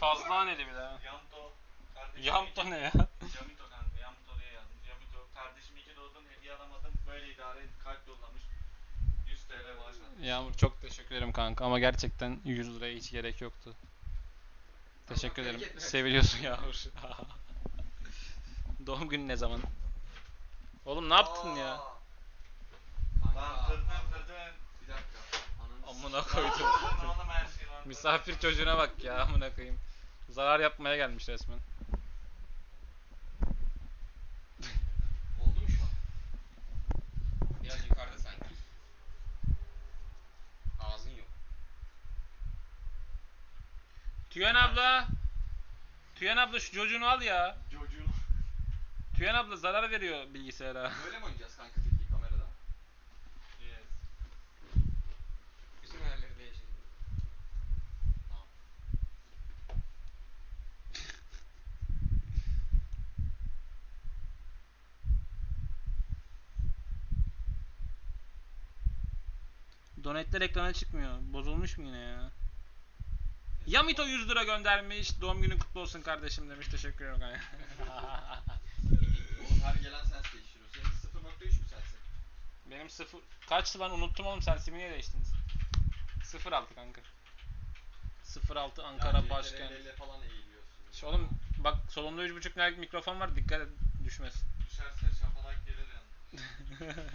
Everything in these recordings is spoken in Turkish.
Fazla haneli bir daha. Yamto. Kardeşim Yamto iki- ne ya? Yamito kanka. Yamto diye yazmış. Yamito. Kardeşim iki doğdun hediye alamadım. Böyle idare et. Kalp yollamış. 100 TL bağışladım. Yağmur çok teşekkür ederim kanka ama gerçekten 100 liraya hiç gerek yoktu. Teşekkür Allah ederim. bereket versin. Seviliyorsun Yağmur. Doğum günü ne zaman? Oğlum ne yaptın ya? Aa. Lan Kanka, kırdın kırdın. Bir dakika. Ananı Amına s- koydum. Oğlum şey lan. Misafir çocuğuna bak ya amına koyayım. Zarar yapmaya gelmiş resmen. Oldu mu şu an? Biraz yukarıda sanki. Ağzın yok. Tüyen abla. Tüyen abla şu çocuğunu al ya. Çocuğun. Tüyen abla zarar veriyor bilgisayara. Böyle mi oynayacağız kanka Donetler ekrana çıkmıyor. Bozulmuş mu yine ya? Yamito 100 lira göndermiş. Doğum günün kutlu olsun kardeşim demiş. Teşekkür ederim kanka. Oğlum her gelen sens değiştiriyor. Senin 0.3 mü sensin? Benim sıfır... Kaçtı lan unuttum oğlum sen simi niye değiştiniz? 06 kanka. 06 Ankara Yani başkent. 'le falan eğiliyorsun. Şu Oğlum bak solunda 3.5 milyarlık mikrofon var dikkat et düşmez. Düşerse şapalak gelir yani.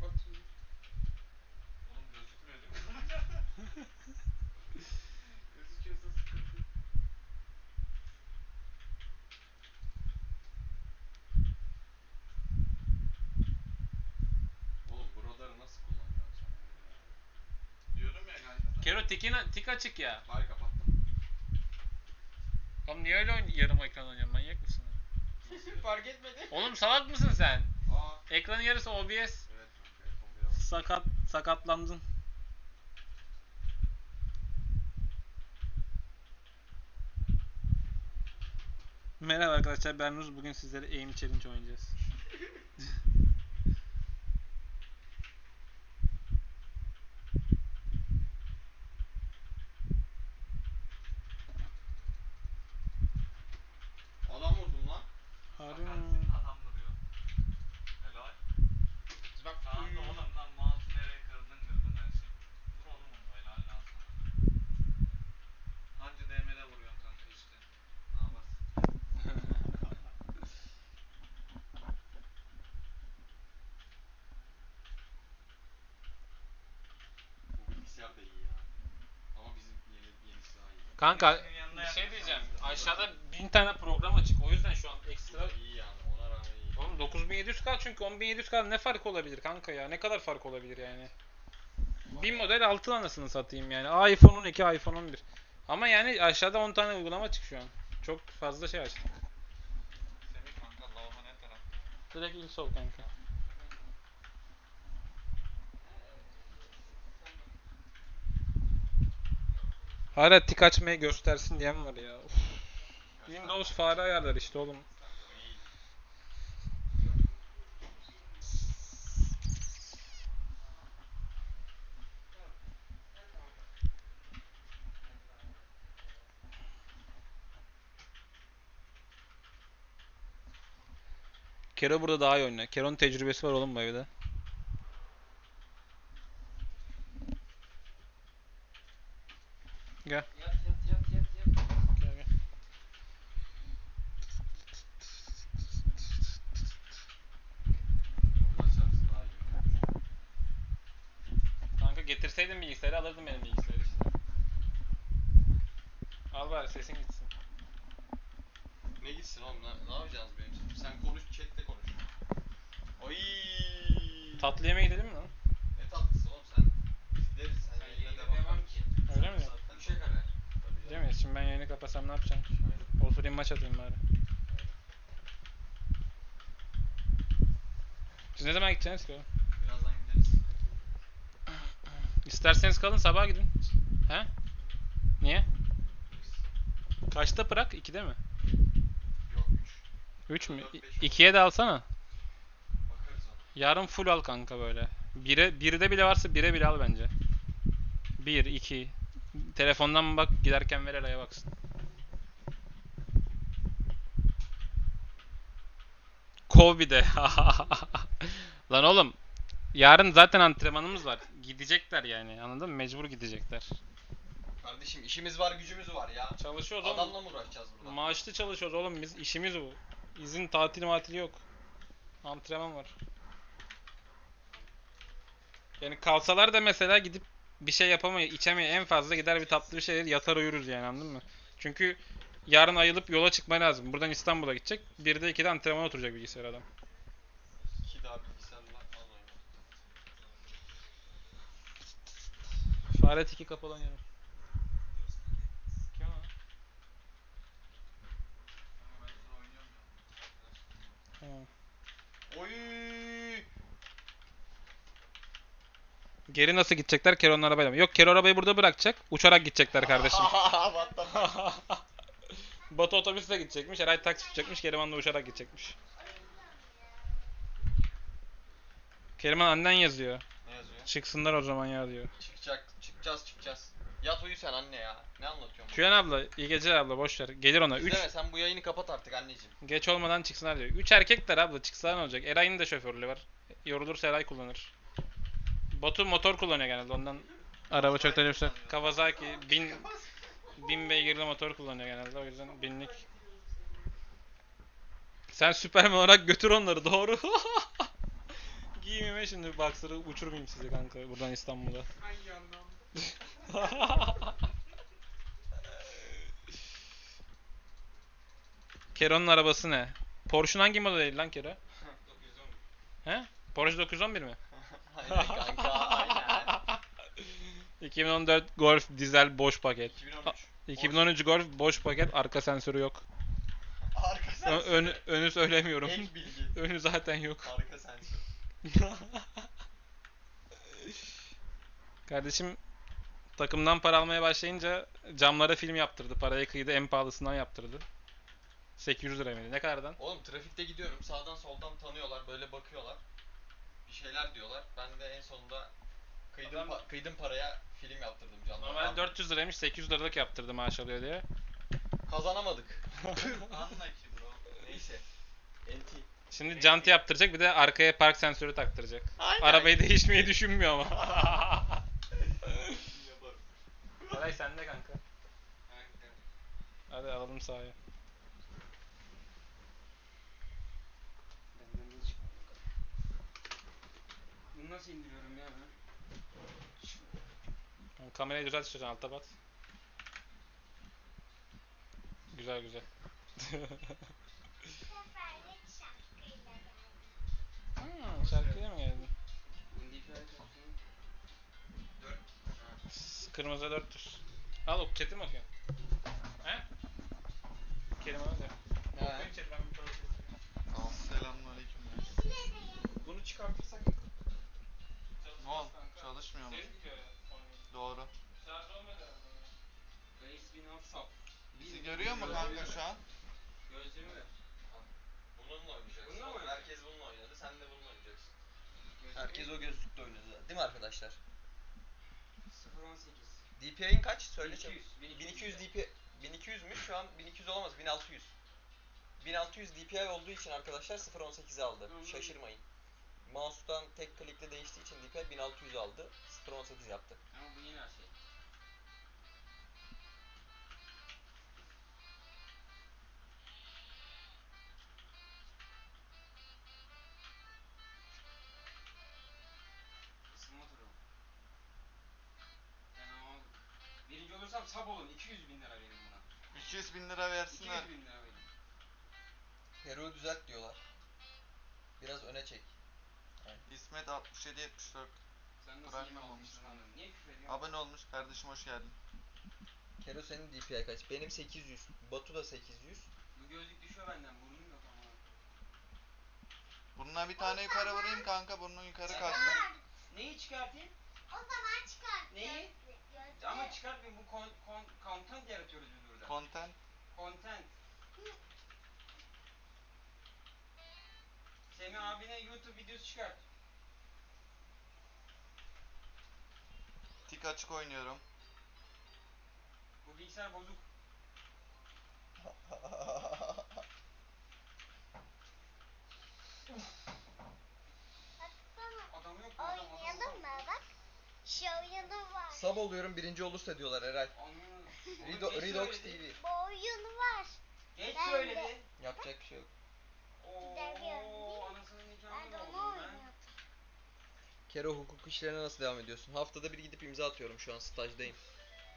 Bakayım. Oğlum gözükmüyor değil mi? Gözüküyorsa sıkıntı. Oğlum bu radarı nasıl kullanıyorsun sen? Diyorum ya kanka. Kero tikin, tik açık ya. Bari kapattım. Oğlum niye öyle oyn- yarım ekran oynuyorsun manyak mısın? Fark etmedi. Oğlum salak mısın sen? Aa. Ekranın yarısı OBS. Evet. Sakat, sakatlandın. Merhaba arkadaşlar ben Ruz. Bugün sizlere aim challenge oynayacağız. Adam vurdum lan. Harbi Bakarsın, mi? Adam duruyor. Helal. Biz bak Tamam da oğlum lan mouse nereye kırdın kırdın her şeyi. Vur oğlum onu helal lan sana. Anca DM'de vuruyorsun kanka işte. Ne yaparsın? Bu bilgisayar da iyi ya. Ama bizim yeni yenisi daha iyi. Kanka bir şey diyeceğim. Aşağıda bin tane program açık. O yüzden şu an ekstra... iyi yani. Ona rağmen iyi. Oğlum 9700K çünkü 10700K ne fark olabilir kanka ya? Ne kadar fark olabilir yani? Bir model 6 anasını satayım yani. iPhone 12, iPhone 11. Ama yani aşağıda 10 tane uygulama açık şu an. Çok fazla şey açtık. Semih kanka lavabo ne taraf? Direkt il sol kanka. Hala tik açmayı göstersin diyen var ya. Uf. Windows fare ayarlar işte oğlum. Kero burada daha iyi oynuyor. Kero'nun tecrübesi var oğlum bu evde. Gel. Yat yat yat yat yat. Gel gel. Kanka getirseydin bilgisayarı alırdım benim bilgisayarı işte. Al bari sesin gitsin. Ne gitsin oğlum ne, ne yapacağız benim için? Sen konuş chatte konuş. Ay. Tatlı yemeğe gidelim mi lan? Ne tatlısı oğlum sen biz gideriz sen, Sen yayına yayına devam, devam et. ki. Öyle mi? Zaten 3'e kadar. Tabii Değil mi? Şimdi kapatsam ne yapacağım? Aynen. Oturayım maç atayım bari. Siz ne zaman gideceksiniz ki? Birazdan gideriz. İsterseniz kalın sabah gidin. He? Niye? Kaçta Prag? 2'de mi? Yok 3. 3 mü? Dört, beş 2'ye de alsana. Yarın full al kanka böyle. Bire, birde bile varsa bire bile al bence. Bir, iki. Telefondan bak giderken ver baksın. Kov bir de. Lan oğlum. Yarın zaten antrenmanımız var. Gidecekler yani anladın mı? Mecbur gidecekler. Kardeşim işimiz var gücümüz var ya. Çalışıyoruz oğlum. Adamla mı uğraşacağız burada? Maaşlı çalışıyoruz oğlum biz. işimiz bu. İzin tatil matili yok. Antrenman var. Yani kalsalar da mesela gidip bir şey yapamıyor, içemiyor. En fazla gider bir tatlı bir şey yer, yatar uyuruz yani anladın mı? Çünkü yarın ayılıp yola çıkma lazım. Buradan İstanbul'a gidecek. Bir de iki de antrenmana oturacak bilgisayar adam. İki daha bilgisayarla al oyunu. Fare tiki ya. Tamam. Oy. Geri nasıl gidecekler? Kero'nun arabayla mı? Yok Kero arabayı burada bırakacak. Uçarak gidecekler kardeşim. What the fuck? Batu otobüsle gidecekmiş. Eray taksi tutacakmış. Keriman da uçarak gidecekmiş. Keriman annen yazıyor. Ne yazıyor? Çıksınlar o zaman ya diyor. Çıkacak, çıkacağız, çıkacağız. Yat uyu sen anne ya. Ne anlatıyorsun? Küyen abla, iyi geceler abla boş ver. Gelir ona. 3 İzleme sen bu yayını kapat artık anneciğim. geç olmadan çıksınlar diyor. 3 erkekler abla çıksa ne olacak? Eray'ın da şoförlüğü var. Yorulursa Eray kullanır. Batu motor kullanıyor genelde ondan araba çok da Kawasaki 1000 1000 beygirli motor kullanıyor genelde o yüzden binlik. Sen Süperman olarak götür onları doğru. Giymeme şimdi boxer'ı uçurmayayım sizi kanka buradan İstanbul'a. Hangi anlamda? Kero'nun arabası ne? Porsche'un hangi modeli lan Kero? 911. He? Porsche 911 mi? Aynen kanka. 2014 Golf dizel boş paket. 2013. 2013 Golf boş paket arka sensörü yok. Arka Ö- sensör. önü, önü söylemiyorum. Ek bilgi. önü zaten yok. Arka sensör. Kardeşim takımdan para almaya başlayınca camlara film yaptırdı. Parayı kıydı en pahalısından yaptırdı. 800 lira mıydı? Ne kadardan? Oğlum trafikte gidiyorum sağdan soldan tanıyorlar böyle bakıyorlar. Bir şeyler diyorlar. Ben de en sonunda kıydım, Adam- pa- kıydım paraya film yaptırdım canlı. Normalde 400 liraymış 800 liralık yaptırdı maaş alıyor diye. Kazanamadık. Anla ki bro. Neyse. NT. Şimdi jant yaptıracak bir de arkaya park sensörü taktıracak. Aynen. Arabayı değişmeyi düşünmüyor ama. Yaparım. Kolay sende kanka. Hadi alalım sahaya. Bunu nasıl indiriyorum ya ben? Kamerayı düzelt istiyorsan alta bas. Güzel güzel. Hmm, şarkıya mı geldin? Kırmızı 400. Al o chat'i mi okuyorsun? He? Kerim abi de. He. Okuyun chat'i ben bir profil Tamam. Selamünaleyküm. Bunu çıkartırsak Ne oldu? Çalışmıyor mu? Doğru. Reis bin Afsap. Bizi görüyor mu kanka şu an? Gözlüğümü ver. Bununla oynayacaksın. Bununla mı? Herkes bununla oynadı. Sen de bununla oynayacaksın. Herkes o gözlükle oynadı. Değil mi arkadaşlar? 018. DPI'in kaç? Söyle 1200, çabuk. 1200 1200 DPI 1200'müş şu an 1200 olamaz 1600. 1600 DPI olduğu için arkadaşlar 0.18'i aldı. Şaşırmayın. Mouse'dan tek klikle değiştiği için DPI 1600 aldı. 0.18 yaptı. Ama bu yine her şey. Isınma turu. Fena oldu. Birinci olursam sab olun. 200 bin lira verin buna. 200 bin lira versinler. 200 bin lira verin. Hero'yu düzelt diyorlar. Biraz öne çek. İsmet 67 74. Sen nasıl Prime yem olmuş almışsın? Niye küfür ediyorsun? Abone olmuş kardeşim hoş geldin. Hero senin DPI kaç? Benim 800. Batu da 800. Bu gözlük düşüyor benden. Burnum yok ama. Burnuna bir tane yukarı vurayım kanka burnun yukarı Sen- kalksın. Neyi çıkartayım? O zaman çıkart. Neyi? Gözlüğü. Ama çıkartmayayım. Bu kon, kon, content yaratıyoruz biz burada. Content. content. Semi abine YouTube videosu çıkart. Tik açık oynuyorum. Bu bilgisayar bozuk. Adam yok mu? Oynayalım mı bak? Şey Şu var. Sab oluyorum birinci olursa diyorlar Eray. Anlıyorum. Redo- Redox TV. Bu oyun var. Geç Ben söyledi. Yapacak bir şey yok. Değil mi? Ben de onu oynuyordum. Kero hukuk işlerine nasıl devam ediyorsun? Haftada bir gidip imza atıyorum şu an stajdayım.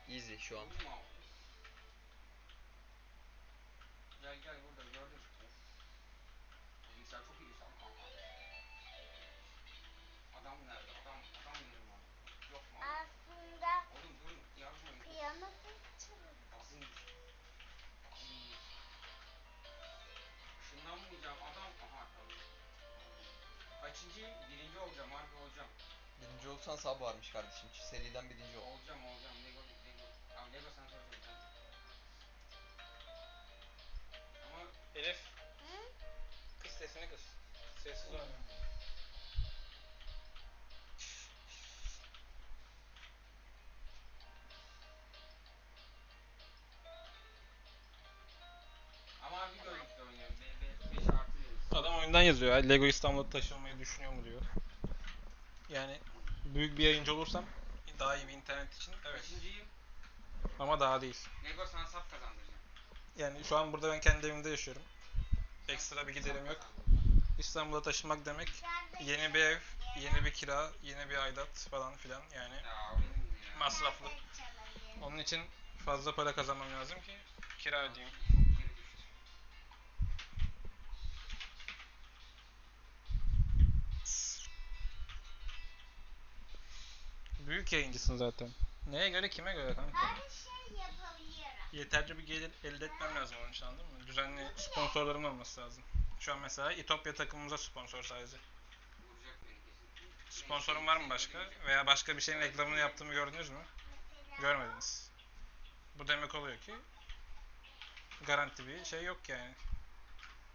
Easy şu an. Gel gel Birinci olsan sab varmış kardeşim. Seriden birinci ol. Olacağım olacağım. Lego Lego. Abi Lego sana soracağım. Ama Elif Hı? kız sesini kız. Sessiz ol. ama abi görüntüde oynuyorum. 5 artı. Adam oyundan yazıyor. "Ay, Lego İstanbul'a taşınmayı düşünüyor mu diyor. Yani büyük bir yayıncı olursam daha iyi bir internet için evet. Kaçıncıyım? Ama daha değil. Lego sana sap kazandıracağım. Yani şu an burada ben kendi evimde yaşıyorum. Ekstra bir giderim yok. İstanbul'a taşınmak demek yeni bir ev, yeni bir kira, yeni bir aidat falan filan yani masraflı. Onun için fazla para kazanmam lazım ki kira ödeyeyim. Büyük yayıncısın zaten. Neye göre kime göre kanka? Her şey yapabiliyorum. Yeterli bir gelir elde etmem lazım onun için anladın mı? Düzenli sponsorlarım olması lazım. Şu an mesela İtopya takımımıza sponsor sadece. Sponsorum var mı başka? Veya başka bir şeyin reklamını yaptığımı gördünüz mü? Görmediniz. Bu demek oluyor ki garanti bir şey yok yani.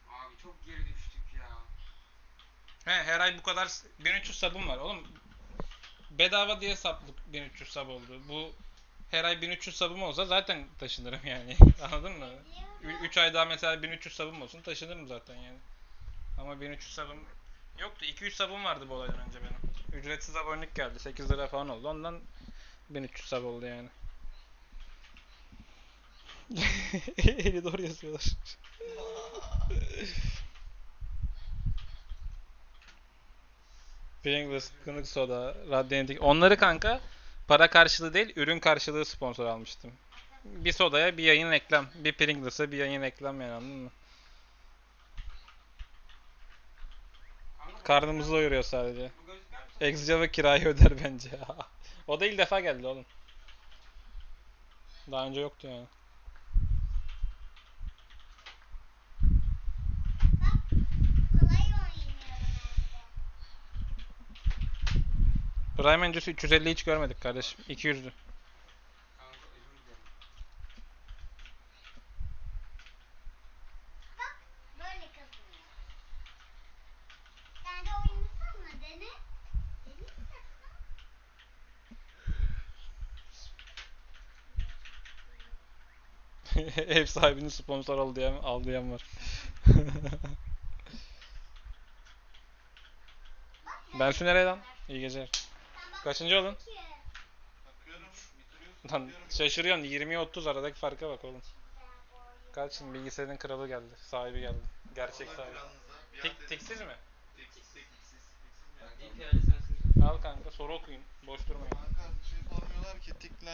Abi çok geri düştük ya. He her ay bu kadar 1300 sabım var oğlum. Bedava diye saplık 1300 sab oldu. Bu her ay 1300 sabım olsa zaten taşınırım yani. Anladın mı? 3 ay daha mesela 1300 sabım olsun taşınırım zaten yani. Ama 1300 sabım yoktu. 2-3 sabım vardı bu olaydan önce benim. Ücretsiz abonelik geldi. 8 lira falan oldu. Ondan 1300 sab oldu yani. Eli doğru yazıyorlar. Pringles, Kınık Soda, Radyanetik. Onları kanka para karşılığı değil, ürün karşılığı sponsor almıştım. Bir sodaya bir yayın reklam, bir Pringles'a bir yayın reklam yani anladın mı? Karnımızı doyuruyor sadece. Ve kirayı öder bence. o da ilk defa geldi oğlum. Daha önce yoktu yani. kolay oynuyorum evde. Prime öncesi 350 hiç görmedik kardeşim. 200'dü. Kanka özür dilerim. Bak böyle kazanıyor. Sen de oynasana dene. Dene istersen. Ev sahibinin sponsor ol diyen, al diyen var. ben şu nereye lan? İyi geceler. Kaçıncı olun? ki. Bakıyorum bitiriyorsun. Lan şaşırıyorsun 20'ye 30 aradaki farka bak oğlum. Kaç şimdi bilgisayarın kralı geldi. Sahibi geldi. Gerçek sahibi. Tik, tiksiz mi? Teksiz teksiz. Teksiz mi? DPI'li sensin. Al kanka soru okuyun. Boş durmayın. Kanka bir şey sormuyorlar ki tikle